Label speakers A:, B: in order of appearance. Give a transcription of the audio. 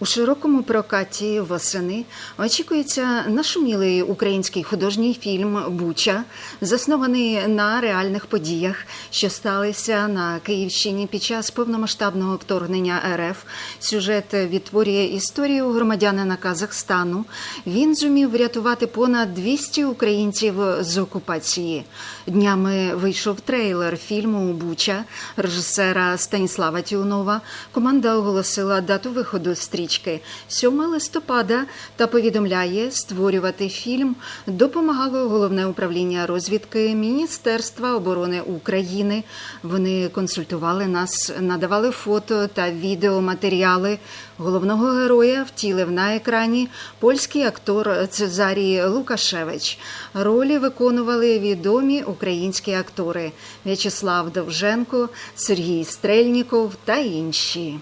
A: У широкому прокаті восени очікується нашумілий український художній фільм Буча, заснований на реальних подіях, що сталися на Київщині під час повномасштабного вторгнення РФ. Сюжет відтворює історію громадянина Казахстану. Він зумів врятувати понад 200 українців з окупації. Днями вийшов трейлер фільму Буча режисера Станіслава Тіунова. Команда оголосила дату виходу стрічки 7 листопада та повідомляє, створювати фільм допомагало головне управління розвідки Міністерства оборони України. Вони консультували нас, надавали фото та відеоматеріали. Головного героя втілив на екрані польський актор Цезарій Лукашевич. Ролі виконували відомі українські актори В'ячеслав Довженко, Сергій Стрельніков та інші.